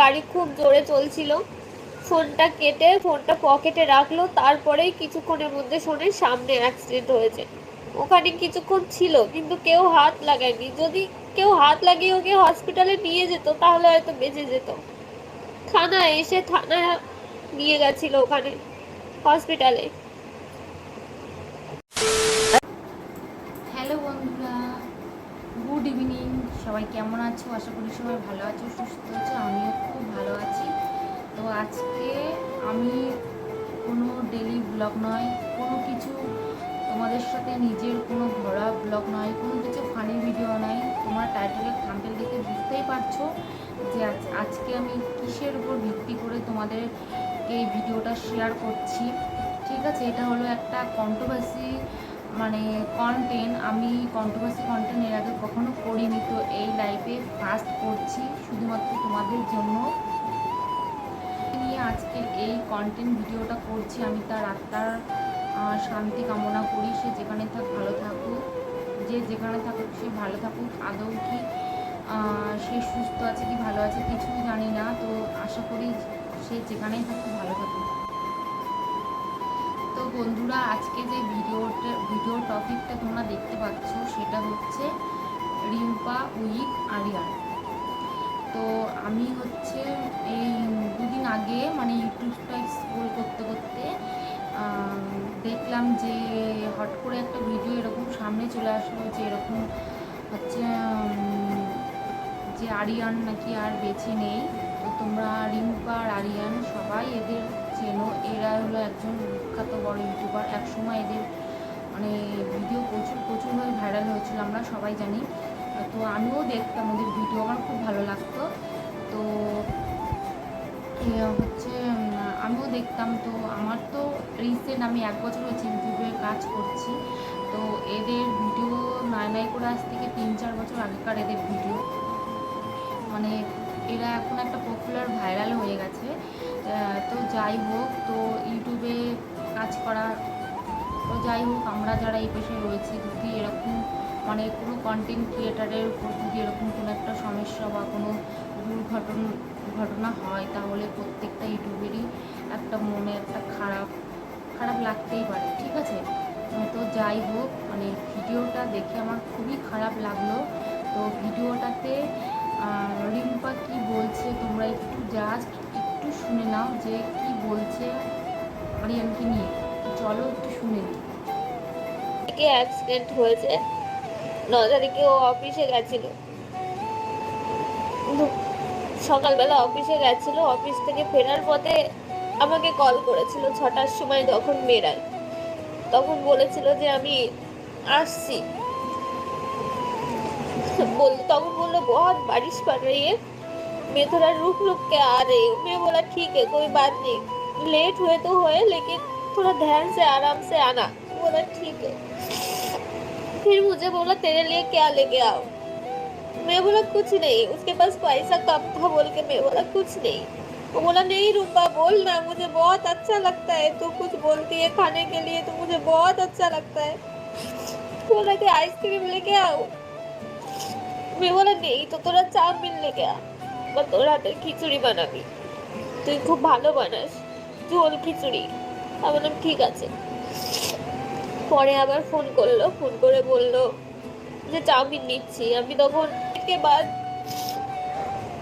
গাড়ি খুব জোরে চলছিল। ফোনটা কেটে, ফোনটা পকেটে রাখল, তারপরেই কিছুক্ষণের মধ্যে শোনে সামনে অ্যাক্সিডেন্ট হয়েছে। ওখানে কিছুক্ষণ ছিল, কিন্তু কেউ হাত লাগায়নি। যদি কেউ হাত লাগিয়ে ওকে হসপিটালে নিয়ে যেত, তাহলে হয়তো বেঁচে যেত। থানা এসে থানা নিয়ে গেছিল ওখানে হসপিটালে হ্যালো বন্ধুরা গুড ইভিনিং সবাই কেমন আছো? আশা করি সবাই ভালো আছো, সুস্থ আছো, আমিও খুব ভালো আছি। তো আজকে আমি কোনো ডেলি ব্লগ নয়, কোনো কিছু তোমাদের সাথে নিজের কোনো ঘোরা ব্লগ নয়, কোনো কিছু ফানি ভিডিও নয়। তোমার টাইটেলের থাম্পেল দেখে বুঝতেই পারছ যে আজ- আজকে আমি কিসের উপর ভিত্তি করে তোমাদের এই ভিডিওটা শেয়ার করছি। ঠিক আছে, এটা হলো একটা কন্ট্রোভার্সি মানে কন্টেন্ট আমি কন্ট্রোভার্সি কন্টেন্ট এর আগে কখনো করিনি। তো এই লাইফে ফার্স্ট করছি শুধুমাত্র তোমাদের জন্য। নিয়ে আজকে এই কন্টেন্ট ভিডিওটা করছি। আমি তার আত্মার শান্তি কামনা করি। সে যেখানে থাক ভালো থাকুক। যে যেখানে থাকুক সে ভালো থাকুক। আদৌ কি সে সুস্থ আছে কি ভালো আছে কিছুই জানি না। তো আশা করি সে যেখানেই থাকুক ভালো থাকুক। বন্ধুরা, আজকে যে ভিডিওটা ভিডিও টপিকটা তোমরা দেখতে পাচ্ছ, সেটা হচ্ছে রিম্পা উইথ আরিয়ান। তো আমি হচ্ছে এই দুদিন আগে মানে ইউটিউবটা স্ক্রোল করতে করতে দেখলাম যে হট করে একটা ভিডিও এরকম সামনে চলে আসলো যে এরকম হচ্ছে যে আরিয়ান নাকি আর বেছে নেই। তো তোমরা রিম্পা আর আরিয়ান সবাই এদের চেনো এরা হলো একজন বিখ্যাত বড় ইউটিউবার। একসময় এদের মানে ভিডিও প্রচুর, প্রচুরভাবে ভাইরাল হয়েছিল, আমরা সবাই জানি। তো আমিও দেখতাম ওদের ভিডিও, আমার খুব ভালো লাগতো। তো হচ্ছে আমিও দেখতাম। তো আমার তো রিসেন্ট আমি এক বছর হচ্ছে ইউটিউবে কাজ করছি। তো এদের ভিডিও নাই নাই করে আজ থেকে তিন চার বছর আগেকার এদের ভিডিও। এরা এখন একটা পপুলার ভাইরাল হয়ে গেছে। তো যাই হোক, তো ইউটিউবে কাজ করা, তো যাই হোক, আমরা যারা এই পেশায় রয়েছি, যদি এরকম মানে কোনো কন্টেন্ট ক্রিয়েটারের উপর যদি এরকম কোনো একটা সমস্যা বা কোনো দুর্ঘটন, ঘটনা হয়, তাহলে প্রত্যেকটা ইউটিউবেরই একটা মনে একটা খারাপ খারাপ লাগতেই পারে, ঠিক আছে? তো যাই হোক মানে ভিডিওটা দেখে আমার খুবই খারাপ লাগল। তো ভিডিওটাতে রিম্পা কি বলছে? তোমরা একটু জাস্ট একটু শুনে নাও যে কি বলছে আরিয়ানকে নিয়ে। চলো একটু শুনে নিই অ্যাক্সিডেন্ট হয়েছে? ন তারিখে ও অফিসে গেছিল? সকালবেলা অফিসে গেছিল অফিস থেকে ফেরার পথে আমাকে কল করেছিল ছটার সময় যখন বেরায় তখন বলেছিল যে আমি আসছি। बोल तब बोलो बहुत बारिश पड़ रही है। मैं थोड़ा रुक रुक के आ रही हूँ। मैं बोला, ठीक है, कोई बात नहीं। लेट हुए तो हुए, लेकिन थोड़ा ध्यान से, आराम से आना। बोला, ठीक है। फिर मुझे बोला, तेरे लिए क्या लेके आओ मैं बोला, कुछ नहीं। उसके पास पैसा कम था, बोल के मैं बोला, कुछ नहीं। वो बोला, नहीं रूपा, बोल ना। मुझे बहुत अच्छा लगता है। तू कुछ बोलती है खाने के लिए तो मुझे बहुत अच्छा लगता है। बोला कि, आइसक्रीम लेके आओ আমি বলে নেই তো তোরা চাউমিন লেগে বা তোর হাতের খিচুড়ি বানাবি। তুই খুব ভালো বানাস ঝোল খিচুড়ি। আমি বললাম, ঠিক আছে। পরে আবার ফোন করল ফোন করে বলল যে, চাউমিন নিচ্ছি। আমি তখন के बाद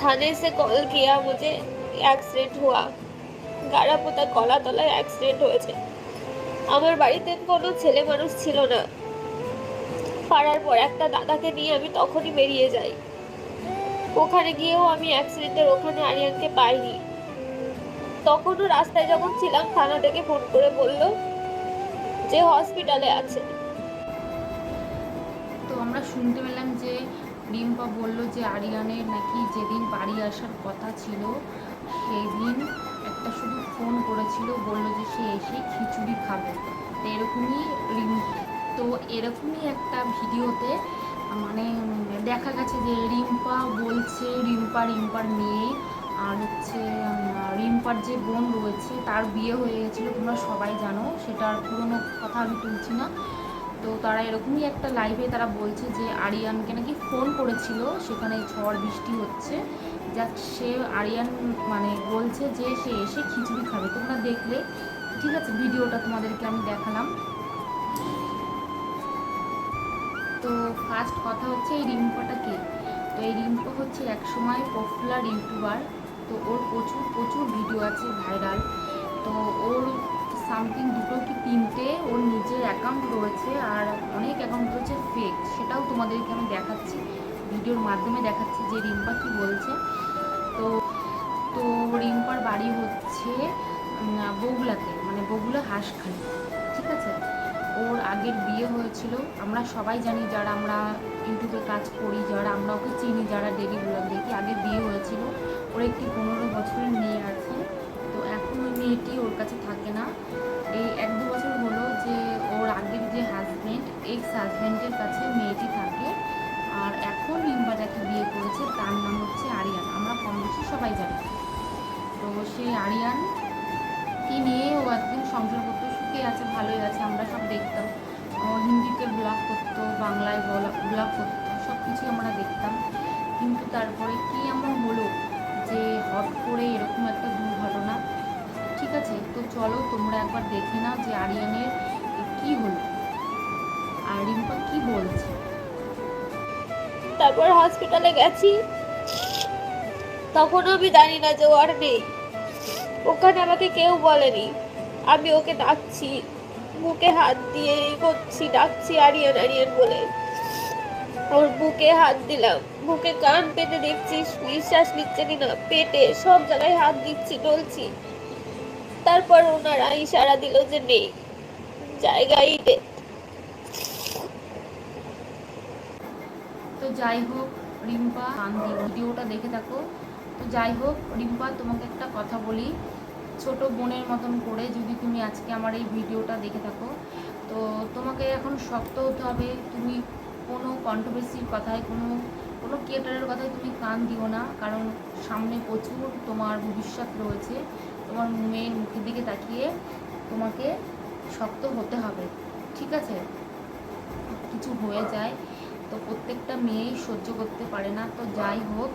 थाने से कॉल किया मुझे অ্যাক্সিডেন্ট হওয়া গাড়া পোতা কলাতলায় অ্যাক্সিডেন্ট হয়েছে আমার বাড়িতে কোনো ছেলে মানুষ ছিল না। পাড়ার পর একটা দাদাকে নিয়ে আমি তখনই বেরিয়ে যাই। ওখানে গিয়েও আমি অ্যাক্সিডেন্টের ওখানে আরিয়ানকে পাইনি। তখনও রাস্তায় যখন ছিলাম, থানা থেকে ফোন করে বলল যে হসপিটালে আছে। তো আমরা শুনতে পেলাম যে রিম্পা বলল যে আরিয়ানের নাকি যেদিন বাড়ি আসার কথা ছিল সেই দিন একটা শুধু ফোন করেছিল, বলল যে সে এসে খিচুড়ি খাবে। তো এরকমই রিম তো এরকমই একটা ভিডিওতে মানে দেখা গেছে যে রিম্পা বলছে, রিম্পা, রিম্পার মেয়ে, আর হচ্ছে রিম্পার যে বোন রয়েছে, তার বিয়ে হয়ে গেছিল, তোমরা সবাই জানো সেটার পুরনো কথা আমি তুলছি না। তো তারা এরকমই একটা লাইভে তারা বলছে যে, আরিয়ানকে নাকি ফোন করেছিল, সেখানে ঝড় বৃষ্টি হচ্ছে। যা সে, আরিয়ান মানে বলছে যে সে এসে খিচুড়ি খাবে। তোমরা দেখলে, ঠিক আছে, ভিডিওটা তোমাদেরকে আমি দেখালাম। তো ফার্স্ট কথা হচ্ছে এই রিম্পাটা কে? তো এই রিম্পা হচ্ছে একসময় পপুলার ইউটিউবার তো ওর প্রচুর প্রচুর ভিডিও আছে ভাইরাল তো ওর সামথিং দুটো কি তিনটে ওর নিজের অ্যাকাউন্ট রয়েছে আর অনেক অ্যাকাউন্ট রয়েছে ফেক সেটাও তোমাদেরকে আমি দেখাচ্ছি ভিডিওর মাধ্যমে দেখাচ্ছি যে রিম্পা কি বলছে। তো তো রিম্পার বাড়ি হচ্ছে বগুলাতে মানে বগুলা হাঁসখালি। আগের বিয়ে হয়েছিল, আমরা সবাই জানি যারা আমরা ইউটিউবে কাজ করি, যারা আমরা ওকে চিনি, যারা ডেলি ব্লগ দেখি আগে বিয়ে হয়েছিল। ওর একটি পনেরো বছরের মেয়ে আছে, তো এখন ওই মেয়েটি ওর কাছে থাকে না। এই এক দু বছর হলো যে ওর আগের যে হাজব্যান্ড এক্স হাজব্যান্ডের কাছে মেয়েটি থাকে। করে এরকম একটা দুর্ঘটনা। ঠিক আছে? তো চলো তোমরা একবার দেখে নাও যে আরিয়ানের কি হলো। আর রিম্পা কি বলছে? তারপর হসপিটালে গেছি। তখন আমি জানি না যে ও আর নেই। ওখানে আমাকে কেউ বলেনি। আমি ওকে ডাকছি। বুকে হাত দিয়ে করছি, ডাকছি আরিয়ান আরিয়ান বলে। ওর বুকে হাত দিলাম। বুকে কান পেতে দেখছি নিঃশ্বাস নিচ্ছে কিনা, পেটে সব জায়গায় হাত দিচ্ছি ডলছি তারপর ওনারা ইশারা দিল যে নেই জায়গায়। তো যাই হোক, রিম্পা কান্দি ভিডিওটা দেখে থাকো। তো যাই হোক, রিম্পা, তোমাকে একটা কথা বলি। ছোট বোনের মতন করে যদি তুমি আজকে আমার এই ভিডিওটা দেখে থাকো, তো তোমাকে এখন শক্ত হতে হবে। তুমি কোনো কন্ট্রোভার্সির কথায় কোনো কোনো ক্রিয়েটারের কথায় তুমি কান দিও না, কারণ সামনে প্রচুর তোমার ভবিষ্যৎ রয়েছে। তোমার মেয়ের মুখের দিকে তাকিয়ে তোমাকে শক্ত হতে হবে, ঠিক আছে? কিছু হয়ে যায়, তো প্রত্যেকটা মেয়েই সহ্য করতে পারে না, তো যাই হোক,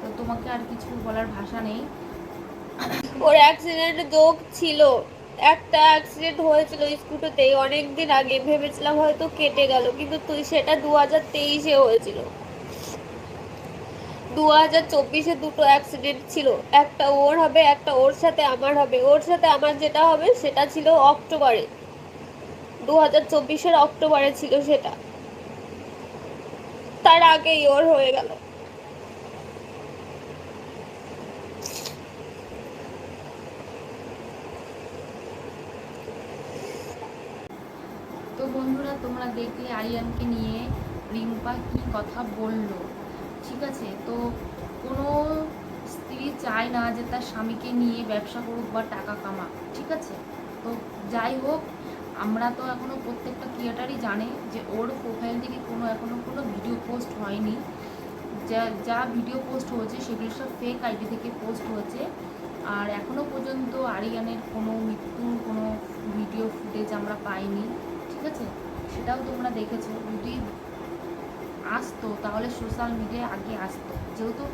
তো তোমাকে আর কিছু বলার ভাষা নেই। ওর অ্যাক্সিডেন্ট যোগ ছিল। একটা অ্যাক্সিডেন্ট হয়েছিল স্কুটিতে অনেক দিন আগে, ভেবেছিলাম হয়তো কেটে গেল, কিন্তু তুই সেটা দু হাজার তেইশে হয়েছিল। দু হাজার চব্বিশে দুটো অ্যাক্সিডেন্ট ছিল। একটা ওর হবে, একটা ওর সাথে আমার হবে। ওর সাথে আমার যেটা হবে সেটা ছিল অক্টোবরে। দু হাজার চব্বিশের অক্টোবরে ছিল সেটা। তার আগেই ওর হয়ে গেল। তো বন্ধুরা, তোমরা দেখলে আরিয়ানকে নিয়ে রিম্পা কি কথা বলল? ঠিক আছে, তো কোনো স্ত্রী চায় না যে তার স্বামীকে নিয়ে ব্যবসা করুক বা টাকা কামাক, ঠিক আছে? তো যাই হোক, আমরা তো এখনও প্রত্যেকটা ক্রিয়েটারই জানে যে ওর প্রোফাইল থেকে কোনো এখনও কোনো ভিডিও পোস্ট হয়নি। যা যা ভিডিও পোস্ট হয়েছে সেগুলো সব ফেক আইডি থেকে পোস্ট হয়েছে। আর এখনও পর্যন্ত আরিয়ানের কোনো মৃত্যুর কোনো ভিডিও ফুটেজ আমরা পাইনি, ঠিক আছে? সেটাও তোমরা দেখেছ। যদি আসতো, তাহলে সোশ্যাল মিডিয়ায় আগে আসতো। যেহেতু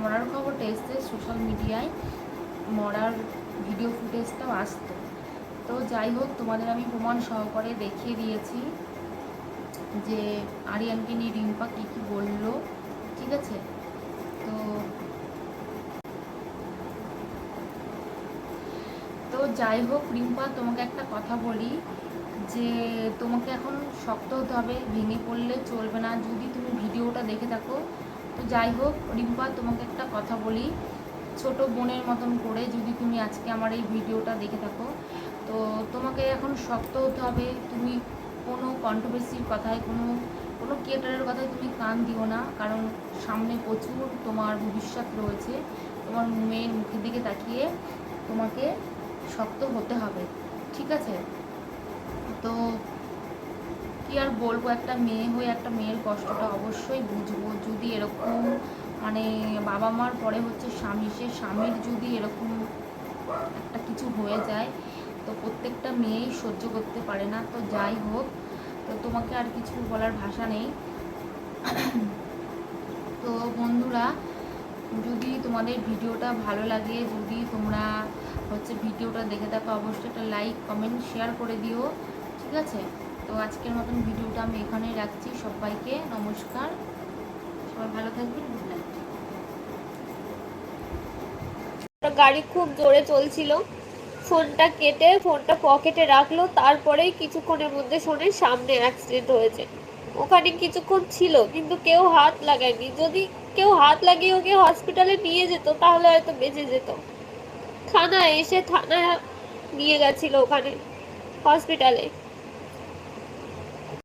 মরার খবরটা এসছে সোশ্যাল মিডিয়ায় মরার ভিডিও ফুটেজটাও আসতো। তো যাই হোক, তোমাদের আমি প্রমাণ সহকারে দেখিয়ে দিয়েছি যে আরিয়ানকে নিয়ে রিম্পা কী কী বলল, ঠিক আছে? তো তো যাই হোক, রিম্পা তোমাকে একটা কথা বলি যে তোমাকে এখন শক্ত হতে হবে, ভেঙে পড়লে চলবে না। যদি তুমি ভিডিওটা দেখে থাকো, তো যাই হোক, রিম্পা তোমাকে একটা কথা বলি। ছোট বোনের মতন করে যদি তুমি আজকে আমার এই ভিডিওটা দেখে থাকো, তো তোমাকে এখন শক্ত হতে হবে। তুমি কোনো কন্ট্রোভার্সির কথায়, কোনো কোনো ক্রিয়েটারের কথায় তুমি কান দিও না, কারণ সামনে প্রচুর তোমার ভবিষ্যৎ রয়েছে। তোমার মেয়ের মুখের দিকে তাকিয়ে তোমাকে শক্ত হতে হবে, ঠিক আছে? তো কি আর বলব, একটা মেয়ে হয়ে একটা মেয়ের কষ্টটা অবশ্যই বুঝব। যদি এরকম মানে বাবা মার পরে হচ্ছে স্বামী, সে স্বামীর যদি এরকম একটা কিছু হয়ে যায়, তো প্রত্যেকটা মেয়েই সহ্য করতে পারে না। তো যাই হোক, তো তোমাকে আর কিছু বলার ভাষা নেই। তো বন্ধুরা, যদি তোমাদের ভিডিওটা ভালো লাগে, যদি তোমরা হচ্ছে ভিডিওটা দেখে থাকো, অবশ্যই একটা লাইক, কমেন্ট, শেয়ার করে দিও। ঠিক আছে? তো আজকের মতন ভিডিওটা আমি এখানেই রাখছি। সবাইকে নমস্কার। সবাই ভালো থাকবেন। গুড নাইট গাড়ি খুব জোরে চলছিল। ফোনটা কেটে, ফোনটা পকেটে রাখল। তারপরেই কিছুক্ষণের মধ্যে শোনে সামনে অ্যাক্সিডেন্ট হয়েছে। ওখানে কিছুক্ষণ ছিল, কিন্তু কেউ হাত লাগায়নি। যদি কেউ হাত লাগিয়ে ওকে হসপিটালে নিয়ে যেত, তাহলে হয়তো বেঁচে যেত। থানায় এসে থানায় নিয়ে গেছিল ওখানে হসপিটালে